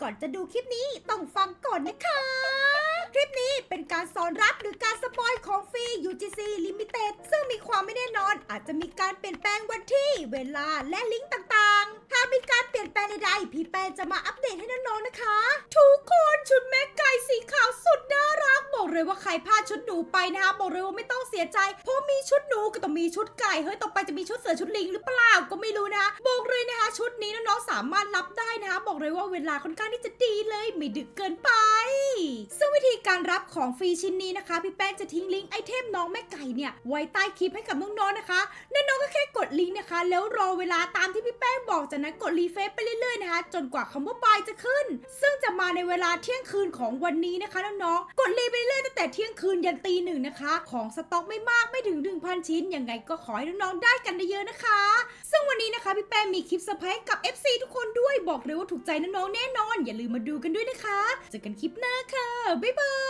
ก่อนจะดูคลิปนี้ต้องฟังก่อนนะคะ คลิปนี้เป็นการสอนรับหรือการสปอยของฟรี UGC Limited ซึ่งมีความไม่แน่นอนอาจจะมีการเปลี่ยนแปลงวันที่ เวลาและลิงก์ต่างๆ ถ้ามีการเปลี่ยนแปลงใดๆพี่แป้งจะมาอัปเดตให้น้องๆนะคะ ทุกคนชุดแม่ไก่สีขาวสุดน่ารักบอกเลยว่าใครพลาดชุดหนูไปนะคะบอกเลยว่าไม่ต้องเสียใจเพราะมีชุดหนูก็ต้องมีชุดไก่เฮ้ยต่อไปจะมีชุดเสือชุดลิงหรือเปล่าก็ไม่รู้นะบอกเลย ชุดนี้น้องๆสามารถรับได้นะคะ บอกเลยว่าเวลาค่อนข้างที่จะดีเลย ไม่ดึกเกินไป ซึ่งวิธีการรับของฟรีชิ้นนี้นะคะ พี่แป้งจะทิ้งลิงก์ไอเทมน้องแม่ไก่เนี่ย ไว้ใต้คลิปให้กับน้องๆนะคะน้องๆก็แค่กดลิงก์นะคะ แล้วรอเวลาตามที่พี่แป้งบอกจากนั้นกดรีเฟซไปเรื่อยๆนะคะ จนกว่าคำว่าบายจะขึ้น ซึ่งจะมาในเวลาเที่ยงคืนของวันนี้นะคะน้องๆกดรีไปเรื่อยตั้งแต่เที่ยงคืนยันตีหนึ่งนะคะ ของสต็อกไม่มากไม่ถึง1,000ชิ้นยังไงก็ขอให้น้องๆได้กันเยอะๆนะคะ ซึ่งวันนี้นะคะพี่แป้งมีคลิปเซอร์ไพรส์กับ FC ทุกคนด้วยบอกเลยว่าถูกใจน้องๆแน่นอน อย่าลืมมาดูกันด้วยนะคะเจอกันคลิปหน้าค่ะบ๊ายบาย